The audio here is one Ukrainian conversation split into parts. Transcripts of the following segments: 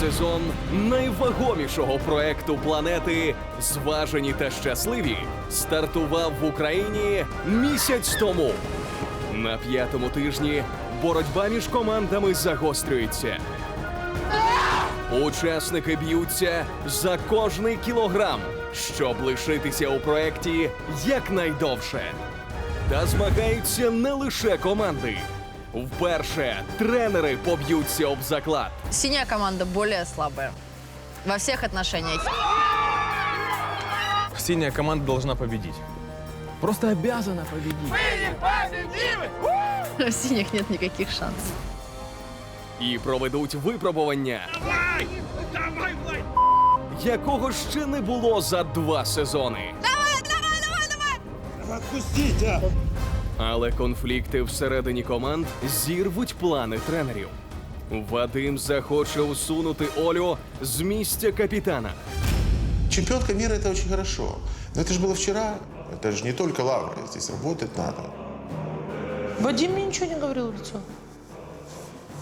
сезон найвагомішого проекту планети Зважені та щасливі стартував в Україні місяць тому. На п'ятому тижні боротьба між командами загострюється. Учасники б'ються за кожний кілограм, щоб лишитися у проєкті якнайдовше. Та змагаються не лише команди. Вперше тренери поб'ються об заклад. Синяя команда более слабая. Во всех отношениях. Синяя команда должна победить. Просто обязана победить. У синих нет никаких шансов. і проведуть випробування, якого ще не було за два сезони. Давай, давай, давай, Отпустите! Але конфлікти всередині команд зірвуть плани тренерів. Вадим захоче усунути Олю з місця капітана. Чемпионка мира это очень хорошо. Но это же было вчера. Это же не только лавры. Здесь работать надо. Вадим мне ничего не говорил в лицо.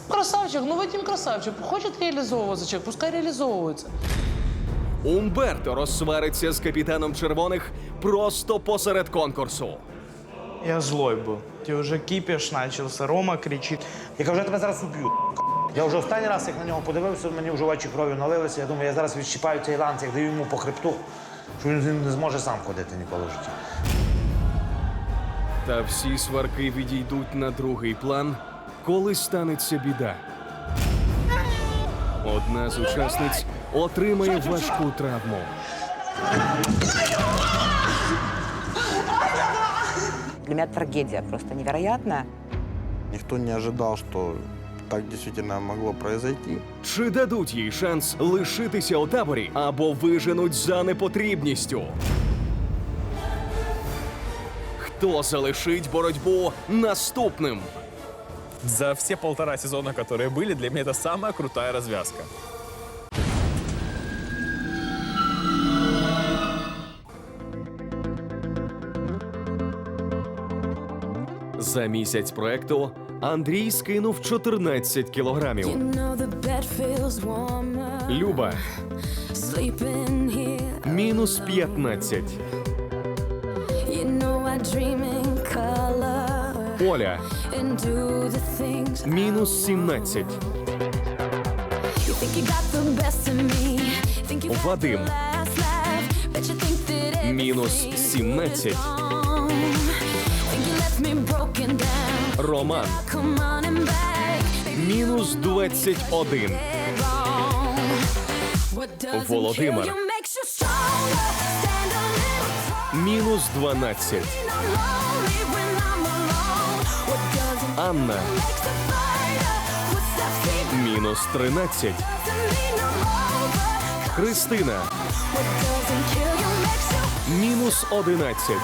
Красавчик, ну Вадим красавчик. Хочет реализовываться человек, пускай реализовывается. Умберто розсвариться з капітаном червоних просто посеред конкурсу. Я злой був. І вже кіпіш почався, Рома кричить. Я кажу, я тебе зараз уб'ю. Я вже останній раз, як на нього подивився, мені вже в очі кров'ю налилися. Я думаю, я зараз відщипаю цей ланц, як даю йому по хребту, що він не зможе сам ходити ніколи в житті. Та всі сварки відійдуть на другий план, коли станеться біда. Одна з учасниць отримає важку травму. Для меня трагедия просто невероятная. Никто не ожидал, что так действительно могло произойти. Чи дадуть їй шанс лишитися у таборі або виженуть за непотрібністю? Хто залишить боротьбу наступним? За все полтора сезона, которые были, для меня это самая крутая развязка. За місяць проекту Андрій скинув 14 кілограмів. Люба. Мінус 15. Оля. Мінус 17. Вадим. мінус 17. Роман мінус 21. Володимир мінус 12. Анна мінус 13. Христина мінус 11.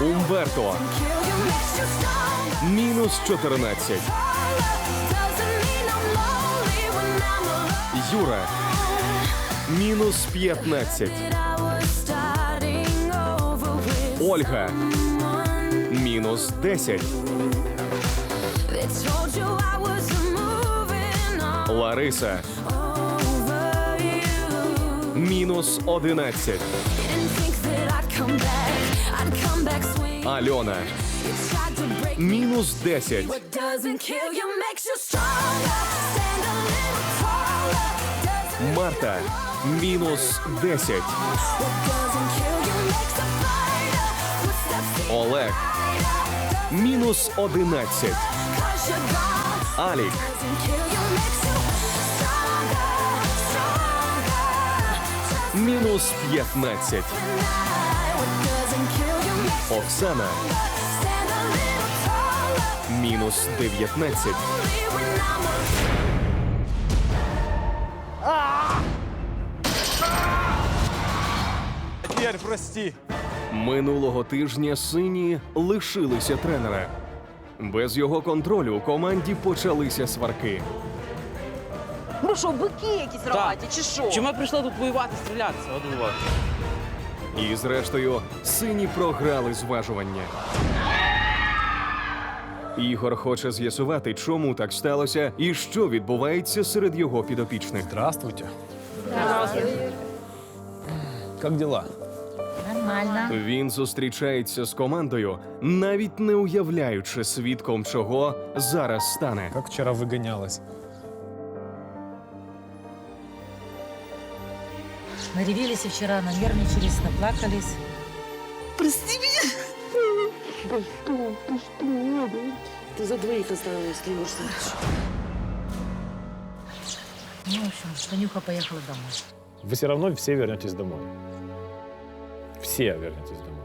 Умберто мінус 14. Юра мінус 15. Ольга мінус 10. Лариса мінус 11. Альона. Мінус 10. Марта. мінус 10. Олег. мінус 11. Алік мінус 15. Оксана мінус 19. Теперь прости. Минулого тижня сині лишилися тренера. Без його контролю у команді почалися сварки. Ну що, бики якісь рогаті, чи що? Чи ми прийшли тут воювати, стрілятися один в один? І, зрештою, сині програли зважування. Ігор хоче з'ясувати, чому так сталося і що відбувається серед його підопічних. Здравствуйте. Здравствуйте. Как дела? Він зустрічається з командою, навіть не уявляючи свідком чого зараз стане. Как вчера выгонялась? Наревелись вчера, нанервничались, наплакались. Ну, в общем, Танюха поехала домой. Вы все равно все вернетесь домой. Все вернетесь домой.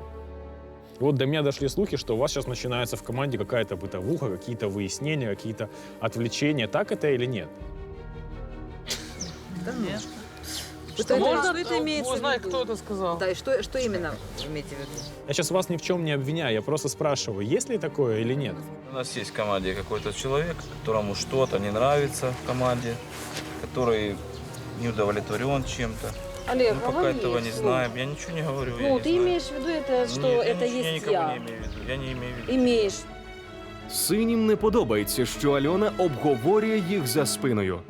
И вот до меня дошли слухи, что у вас сейчас начинается в команде какая-то бытовуха, какие-то выяснения, какие-то отвлечения. Так это или нет? Что Можно, это, что это имеется в Узнай, виду? кто это сказал. Да, и что, что именно вы имеете в виду? Я сейчас вас ни в чем не обвиняю, я просто спрашиваю, есть ли такое или нет? У нас есть в команде какой-то человек, которому что-то не нравится в команде, который не удовлетворен чем-то. Олег, Мы пока говори этого не вслух. знаем. Я ничего не говорю. я Ну, не ты знаю. имеешь в виду это, что Нет, я это ничего- я есть никого я. не имею в виду. Я не имею в виду. Имеешь. Синім не подобається, що Альона обговорює їх за спиною.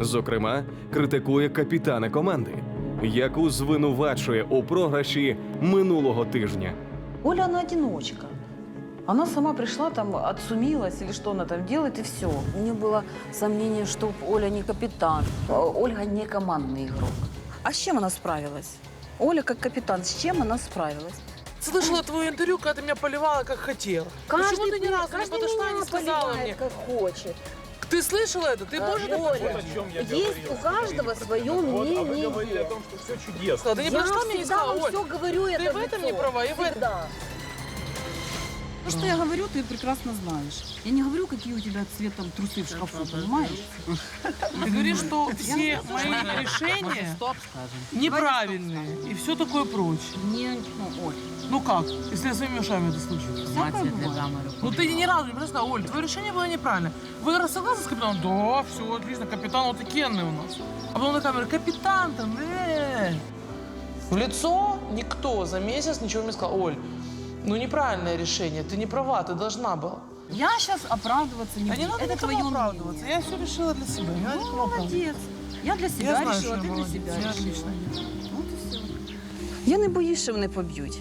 Зокрема, критикує капітана команди, яку звинувачує у програші минулого тижня. Оля, она одиночка. Она сама пришла, там, отсумилась или что она там делает, и все. У меня было сомнение, что Оля не капитан. Ольга не командный игрок. А с чем она справилась? Оля, как капитан, с чем она справилась? Слышала твое интервью, когда ты меня поливала, как хотела. Почему ты ни разу не каждый подошла и не меня сказала поливает, мне? как хочет. Ты слышала это? Ты можешь это Оля, позволить? есть у каждого свое мнение. том, что все чудесно. Ты не Я подошла мне и не всегда сказала, вам Оль, все говорю это ты в этом не лицо. права, и в этом. Всегда. То, что я говорю, ты прекрасно знаешь. Я не говорю, какие у тебя цветом трусы в шкафу, понимаешь? Ты говоришь, что все мои решения неправильные и все такое прочее. Не, ну, Оль, Ну как, если я своими ушами это бывает. Ну ты ни разу не сказала, Оль, твое решение было неправильно. Вы раз согласны с капитаном? Да, все отлично, капитан вот такенный у нас. А потом на камеру, капитан там, э. В лицо никто за месяц ничего не сказал. Оль, ну неправильное решение, ты не права, ты должна была. Я сейчас оправдываться не А буду. не надо Это никому твое оправдываться. мнение. Я все решила для себя. Не надо Ну, никому оправдываться. молодец. Я для себя Я знаю, решила, що я ти для молодець. себя Я решила. отлично. От і все. Я не боюсь, що мене поб'ють.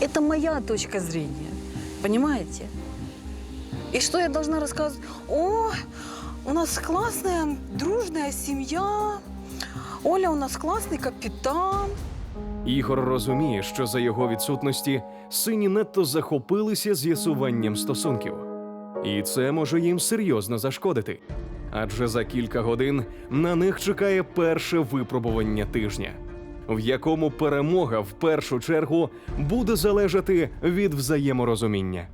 Это моя точка зрения. Понимаете? И что я должна рассказывать? О, у нас классная, дружная семья. Оля у нас классный капитан. Ігор розуміє, що за його відсутності сині надто захопилися з'ясуванням стосунків. І це може їм серйозно зашкодити. Адже за кілька годин на них чекає перше випробування тижня, в якому перемога в першу чергу буде залежати від взаєморозуміння.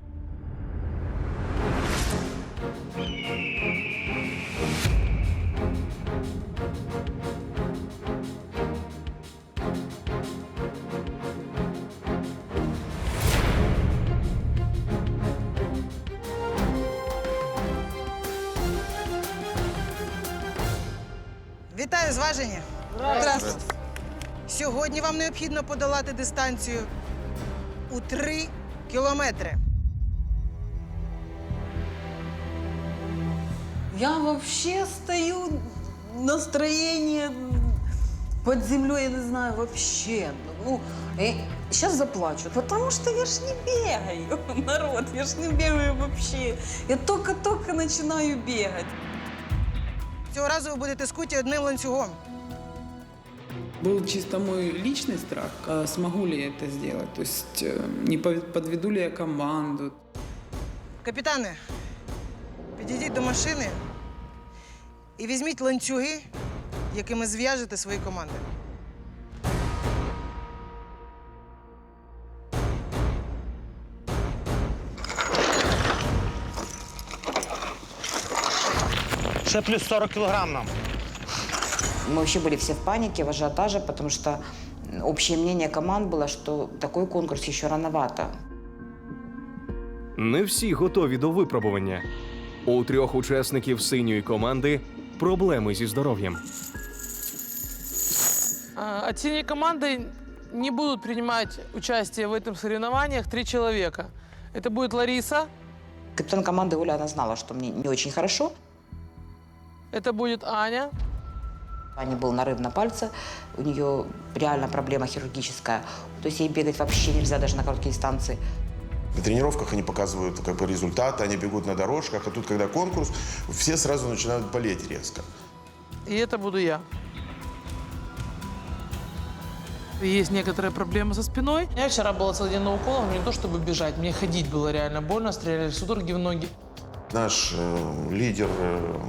Необхідно подолати дистанцію у 3 кілометри. Я вообще стою, настроение под землей, я не знаю, вообще. Ну, сейчас заплачу, потому что я ж не бегаю, народ, я ж не бегаю вообще. Я только-только начинаю бегать. Цього разу ви будете скуті одним ланцюгом. Был чисто мой личный страх, а смогу ли я это сделать, то есть э, не по- подведу ли я команду. Капітане, підійдіть до машини і візьміть ланцюги, якими зв'яжете свої команди. Ще плюс 40 кілограм нам. Мы вообще были все в панике, в ажиотаже, потому что общее мнение команд было, что такой конкурс еще рановато. Не всі готові до випробування. У трьох учасників синьої команди проблеми зі здоров'ям. А, От синей команды не будут принимать участие в этом соревнованиях три человека. Это будет Лариса, Капитан команды Оля, она знала, что мне не очень хорошо. Это будет Аня. Ане был нарыв на пальце, у нее реально проблема хирургическая. То есть ей бегать вообще нельзя даже на короткие дистанции. На тренировках они показывают как бы, результаты, они бегут на дорожках, а тут, когда конкурс, все сразу начинают болеть резко. И это буду я. Есть некоторые проблемы со спиной. Я вчера была целый день на уколах, не то чтобы бежать, мне ходить было реально больно, стреляли судороги в ноги. Наш э, лидер э,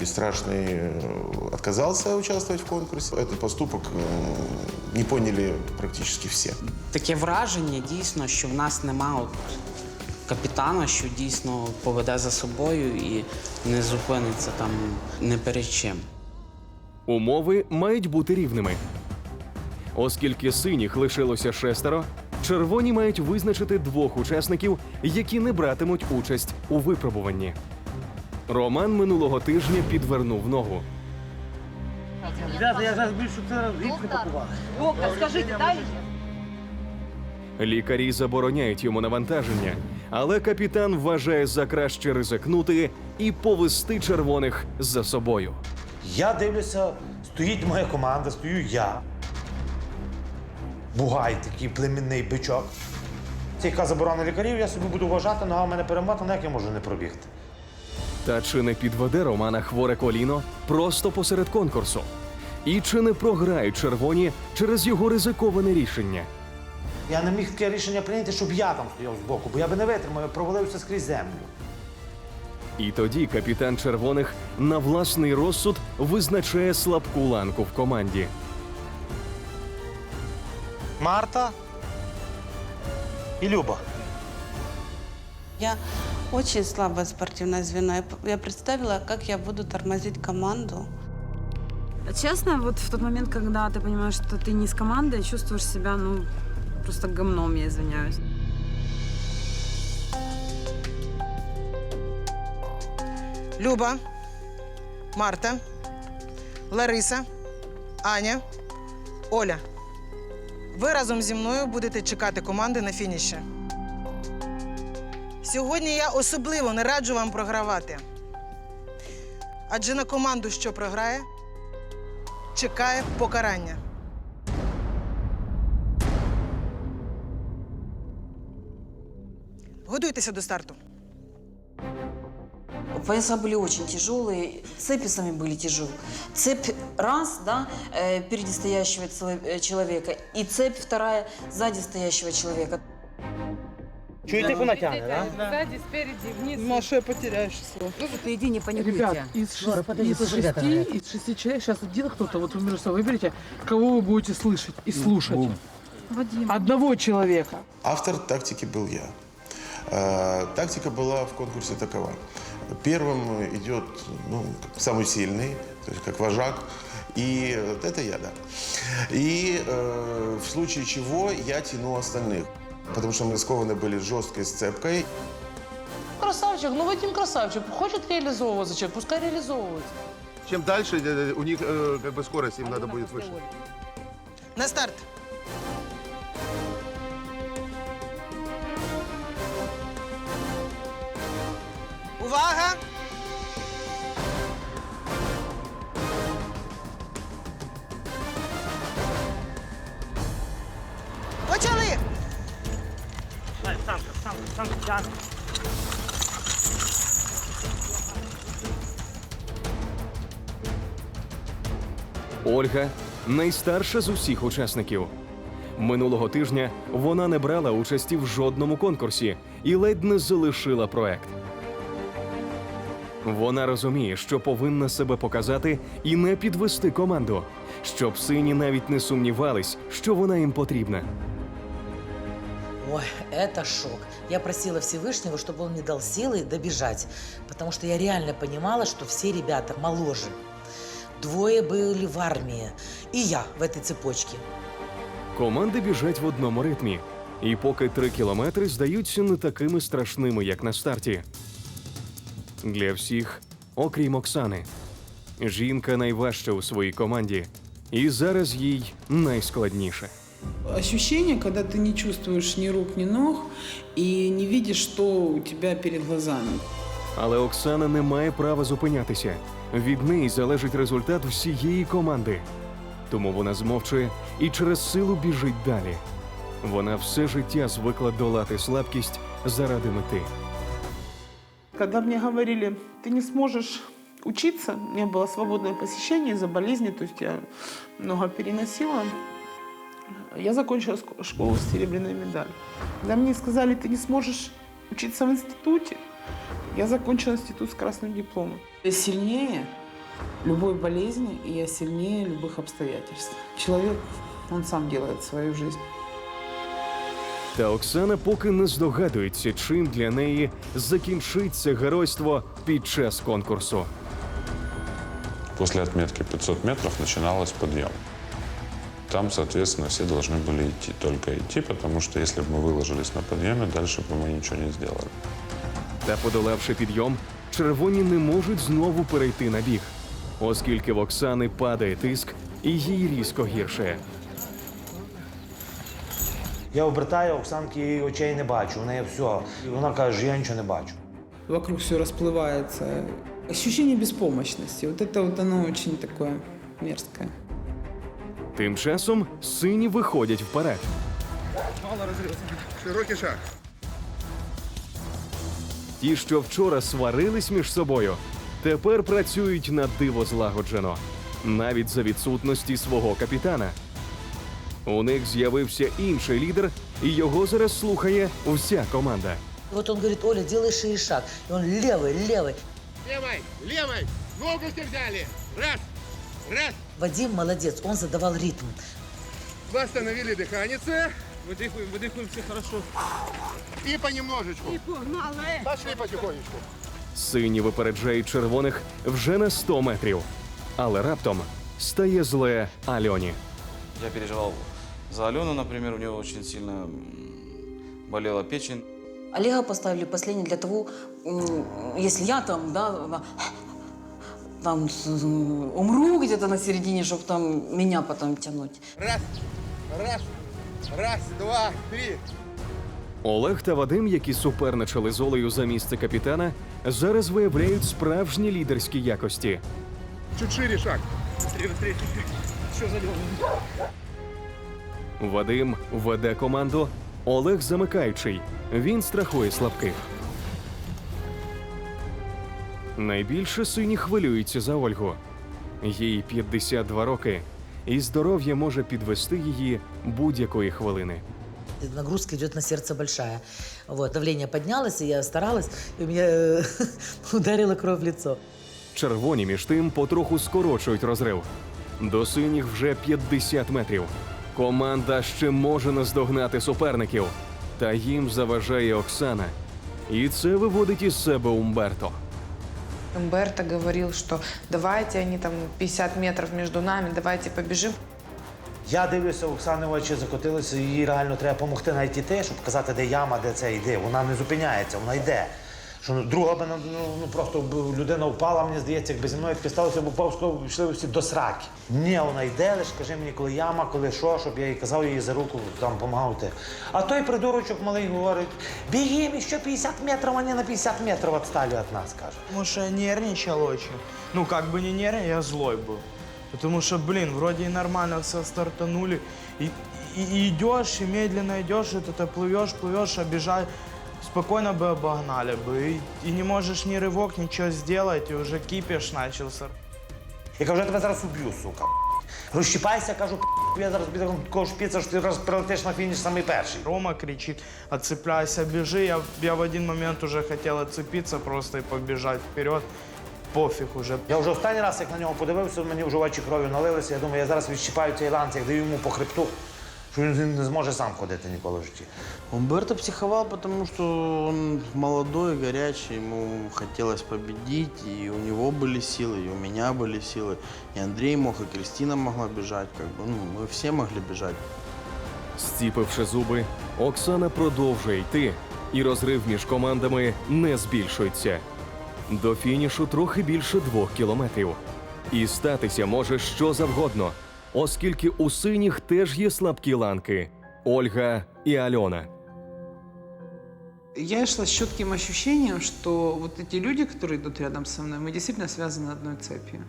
бесстрашный э, отказался участвовать в конкурсе. Этот поступок э, не поняли практически все. Таке враження дійсно, що в нас нема от капітана, що дійсно поведе за собою і не зупиниться там не перед чим. Умови мають бути рівними. Оскільки синіх лишилося шестеро, червоні мають визначити двох учасників, які не братимуть участь у випробуванні. Роман минулого тижня підвернув ногу. Ребята, я зараз більше це рідко пакував. Доктор, скажите, дали? Лікарі забороняють йому навантаження, але капітан вважає за краще ризикнути і повести червоних за собою. Я дивлюся, стоїть моя команда, стою я. Бугай, такий племінний бичок. Це яка заборона лікарів, я собі буду вважати, нога в мене перемотана, як я можу не пробігти. Та чи не підведе Романа хворе коліно просто посеред конкурсу? І чи не програють червоні через його ризиковане рішення? Я не міг таке рішення прийняти, щоб я там стояв збоку, бо я би не витримав, я провалився скрізь землю. І тоді капітан червоних на власний розсуд визначає слабку ланку в команді. Марта і Люба. Я очень слабое спортивное звено. Я представила, как я буду тормозить команду. Честно, вот в тот момент, когда ты понимаешь, что ты не с командой, чувствуешь себя, ну, просто говном, я извиняюсь. Люба, Марта, Лариса, Аня, Оля. Ви разом зі мною будете чекати команди на фініші. Сьогодні я особливо не раджу вам програвати. Адже на команду, що програє, чекає покарання. Готуйтеся до старту. Пояса были очень тяжелые, цепи сами были тяжелые. Цепь раз, да, э, впереди стоящего цело- э, человека, и цепь вторая сзади стоящего человека. Чуєте, як вона тягне, так? Сзади, спереди, вниз. Маша, я потеряю число. Иди, не паникуйте. Ребят, из, шести, из, шести, из шести человек сейчас один кто-то, вот вы между собой выберите, кого вы будете слышать и слушать. Вадим. Одного человека. Автор тактики был я. Э, Тактика была в конкурсе такова. Первым идет ну, самый сильный, то есть как вожак, и вот это я, да. И э, в случае чего я тяну остальных. Потому что мы скованы были жесткой сцепкой. Красавчик, ну Вадим красавчик. Хочет реализовываться человек, пускай реализовывается. Чем дальше, э, у них как бы скорость им надо будет выше. На старт. Увага! Ольга найстарша з усіх учасників. Минулого тижня вона не брала участі в жодному конкурсі і ледь не залишила проект. Вона розуміє, що повинна себе показати і не підвести команду, щоб сині навіть не сумнівались, що вона їм потрібна. Ой, это шок. Я просила Всевышнего, чтобы он мне дал силы добежать, потому что я реально понимала, что все ребята моложе. Двое были в армии, и я в этой цепочке. Команди біжать в одному ритмі, і поки три кілометри здаються не такими страшними, як на старті. Для всіх, окрім Оксани. Жінка найважча у своїй команді, і зараз їй найскладніше. Ощущение, когда ты не чувствуешь ни рук, ни ног и не видишь, что у тебя перед глазами. Але Оксана не має права зупинятися. Від неї залежить результат всієї команди. Тому вона змовчує і через силу біжить далі. Вона все життя звикла долати слабкість заради мети. Когда мне говорили, ты не сможешь учиться, у меня было свободное посещение из-за болезни, то есть я много переносила. Я закончила ск- школу с серебряной медалью. Когда мне сказали, ты не сможешь учиться в институте, я закончила институт с красным дипломом. Я сильнее любой болезни, и я сильнее любых обстоятельств. Человек, он сам делает свою жизнь. Та Оксана поки не здогадується, чим для неї закінчиться геройство під час конкурсу. После отметки 500 метров начиналась подъем. Там, соответственно, все должны были идти, только идти, потому что если бы мы выложились на подъеме, дальше бы мы ничего не сделали. Та подолавши підйом, червоні не можуть знову перейти на біг, оскільки в Оксани падає тиск і їй різко гірше. Я обертаю, Оксанки її очей не бачу. У неї все. І вона каже, що я нічого не бачу. Вокруг все расплывается. Ощущение беспомощности. Вот это вот оно очень такое мерзкое. Тим часом сині виходять вперед. Мало. Широкий шаг. Ті, що вчора сварились між собою, тепер працюють на диво злагоджено, навіть за відсутності свого капітана. У них з'явився інший лідер, і його зараз слухає вся команда. Вот он говорит, Оля, делай шире шаг. И он левый, левый. Левой, левой. Ногу взяли. Раз, раз. Вадим молодец, он задавал ритм. Восстановили дыхание. Выдыхаем, выдыхаем, все хорошо. И понемножечку. И погнали. Пошли потихонечку. Сині випереджають червоних вже на 100 метрів. Але раптом стає зле Альоні. Я переживал за Алену, например, у нее очень сильно м, болела печень. Олега поставили последний для того, м, если я там, да, на- там с- с- умру где-то на середине, чтобы там меня потом тянуть. Раз, раз, раз, два, три. Олег та Вадим, які суперничали з Олею за місце капітана, зараз виявляють справжні лідерські якості. Чуть шире шаг. Быстрее, быстрее. Что за Вадим веде команду, Олег замикаючий. Він страхує слабких. Найбільше сині хвилюються за Ольгу. Їй 52 роки, і здоров'я може підвести її будь-якої хвилини. Нагрузка идет на сердце большая. Вот, давление поднялось, и я старалась, у меня э, ударила кровь в лицо. Червоні між тим потроху скорочують розрив. До синіх вже 50 метрів. Команда ще може наздогнати суперників. Та їм заважає Оксана. І це виводить із себе Умберто. Умберто говорил, что давайте они там 50 метров между нами, давайте побежим. Я дивлюся, Оксани очі закотилися, їй реально треба допомогти навіть іти, щоб показати, де яма, де це йде. Вона не зупиняється, вона йде Що ну, друга би ну, ну, просто б людина впала, мені здається, якби зі мною таке сталося, бо повзко йшли всі до сраки. Ні, вона йде, лише кажи мені, коли яма, коли що, щоб я їй казав їй за руку там допомагав йти. А той придурочок малий говорить: бігім, ще 50 метрів, вони на 50 метрів відстали від нас, каже. Потому что я нервничал очень. Ну, как бы не нервничал, я злой был. Потому что, блин, вроде и нормально все стартанули. И, и- и идешь, и медленно идешь, и ты, ты плывешь, плывешь, а бежать спокойно бы обогнали бы. И, и не можешь ни рывок, ничего сделать, и уже кипиш начался. Я кажу, я тебе зараз уб'ю, сука. Розщіпайся, кажу, я зараз біля такого шпіца, що ти раз прилетиш на фініш самий перший. Рома кричит, отцепляйся, бежи. Я, я в один момент уже хотел отцепиться просто и побежать вперед. Пофиг уже. Я вже останній раз, як на нього подивився, мені вже очі кров'ю налилися. Я думаю, я зараз відщипаю цей ланцюг, даю йому по хребту, що він не зможе сам ходити ніколи в житті. Умберто психовал, потому что он молодой, горячий, ему хотелось победить, и у него были силы, и у меня были силы. И Андрей мог, и Кристина могла бежать, как бы, ну, мы все могли бежать. Зціпивши зуби, Оксана продовжує йти, і розрив між командами не збільшується. До фінішу трохи більше двох кілометрів. І статися може що завгодно. оскільки у синіх теж є слабкі ланки Ольга і Альона. Я шла с четким ощущением, что вот эти люди, которые идут рядом со мной, мы действительно связаны одной цепью,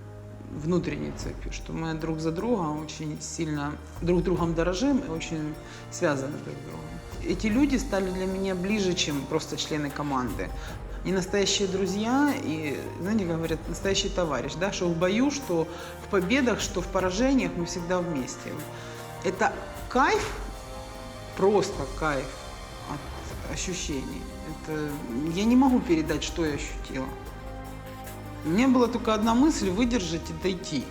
внутренней цепью, что мы друг за друга очень сильно друг другом дорожим и очень связаны друг с другом. Эти люди стали для меня ближе, чем просто члены команды. Они настоящие друзья и, знаете, говорят, настоящий товарищ, да, что в бою, что в победах, что в поражениях мы всегда вместе. Это кайф, просто кайф от ощущений. Это я не могу передать, что я ощутила. У меня была только одна мысль выдержать и дойти.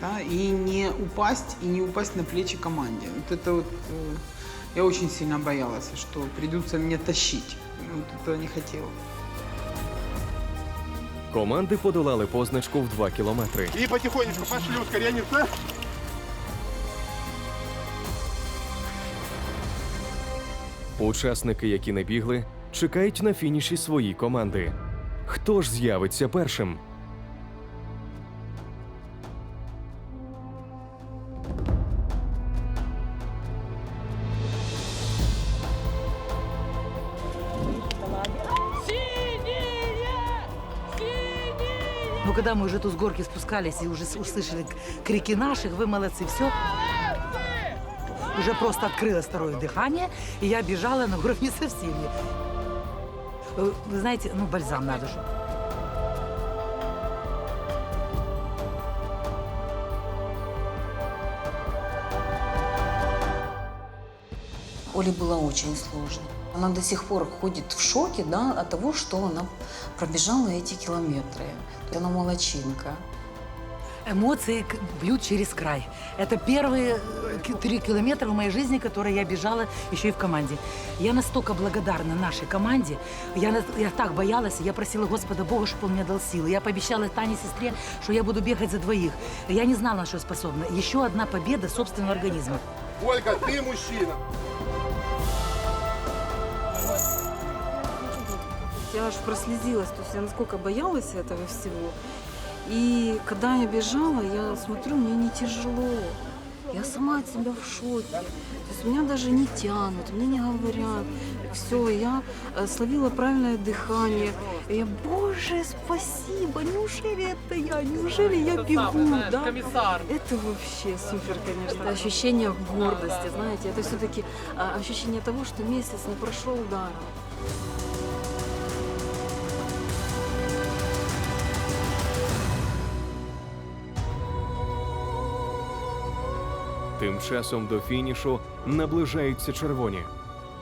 Да, и не упасть, и не упасть на плечи команде. Вот это вот э, я очень сильно боялась, что придется мне тащить. Этого не хотел. Команди подолали позначку в 2 кілометри. И потихонечку пошли ускоряемся. Учасники, які не бігли, чекають на фініші свої команди. Хто ж з'явиться першим? когда мы уже тут с горки спускались и уже с- услышали к- крики наших, вы молодцы, все. Уже просто открылось второе дыхание, и я бежала на уровне со всеми. Э, Вы знаете, ну, бальзам надо же. Оле было очень сложно. Она до сих пор ходит в шоке да, от того, что она пробежала эти километры. Она молочинка. Эмоции бьют через край. Это первые э, три километра в моей жизни, которые я бежала еще и в команде. Я настолько благодарна нашей команде. Я, я так боялась, я просила Господа Бога, чтобы Он мне дал силы. Я пообещала Тане, сестре, что я буду бегать за двоих. Я не знала, на что способна. Еще одна победа собственного организма. Ольга, ты мужчина. Я аж прослезилась, то есть я насколько боялась этого всего. И когда я бежала, я смотрю, мне не тяжело. Я сама от себя в шоке. То есть меня даже не тянут, мне не говорят. Все, я э, словила правильное дыхание. И я, боже, спасибо, неужели это я, неужели я бегу, да? Комиссар. Это вообще супер, конечно. Это ощущение гордости, знаете, это все-таки ощущение того, что месяц не прошел даром. Тим часом до фінішу наближаються червоні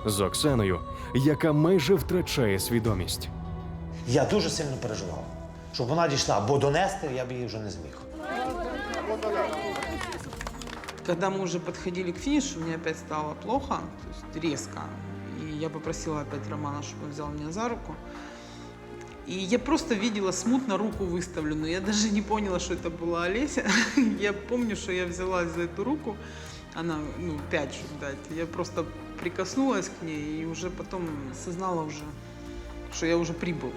з Оксаною, яка майже втрачає свідомість. Я дуже сильно переживав, щоб вона дійшла, бо донести я б її вже не зміг. Когда мы уже подходили к финишу, мне опять стало плохо, то есть резко. И я попросила опять Романа, чтобы он взял меня за руку. И я просто видела смутно руку выставленную. Я даже не поняла, что это была Олеся. Я помню, что я взялась за эту руку. Она, ну, пять, чтобы дать. Я просто прикоснулась к ней и уже потом осознала уже, что я уже прибыл.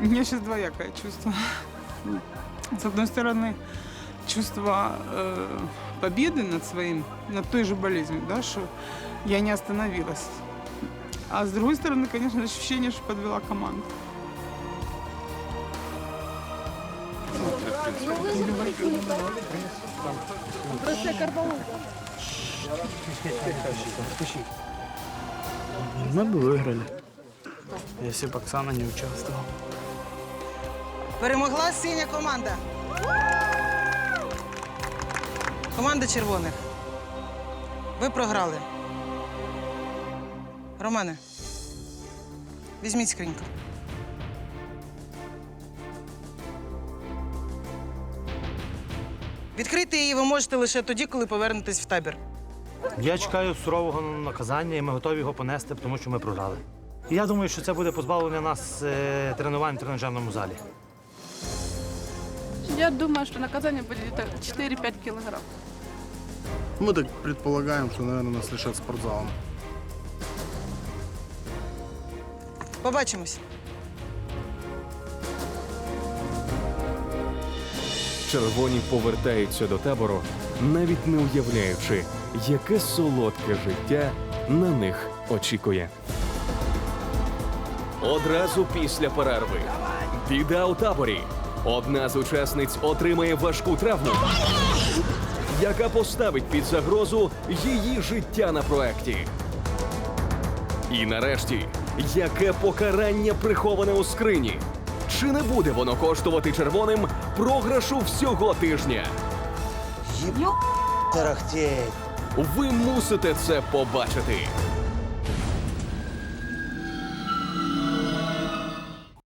У меня сейчас двоякое чувство. С одной стороны, чувство э, победы над своим, над той же болезнью, да, что я не остановилась. А с другой стороны, конечно, ощущение, что подвела команду. Мы бы выиграли, если бы Оксана не участвовала. Перемогла синя команда. Команда червоних. Ви програли. Романе, візьміть скриньку. Відкрити її ви можете лише тоді, коли повернетесь в табір. Я чекаю сурового наказання, і ми готові його понести, тому що ми програли. І я думаю, що це буде позбавлення нас е, тренувань в тренажерному залі. Я думаю, что наказание будет где-то 4-5 килограмм. Мы так предполагаем, что, наверное, нас лишат спортзала. Побачимось. червоні повертаються до табору, навіть не уявляючи, яке солодке життя на них очікує. Одразу після перерви. Біда у таборі. Одна з учасниць отримає важку травму, яка поставить під загрозу її життя на проекті. І нарешті, яке покарання приховане у скрині? Чи не буде воно коштувати червоним програшу всього тижня? Тарахтєй. Ви мусите це побачити.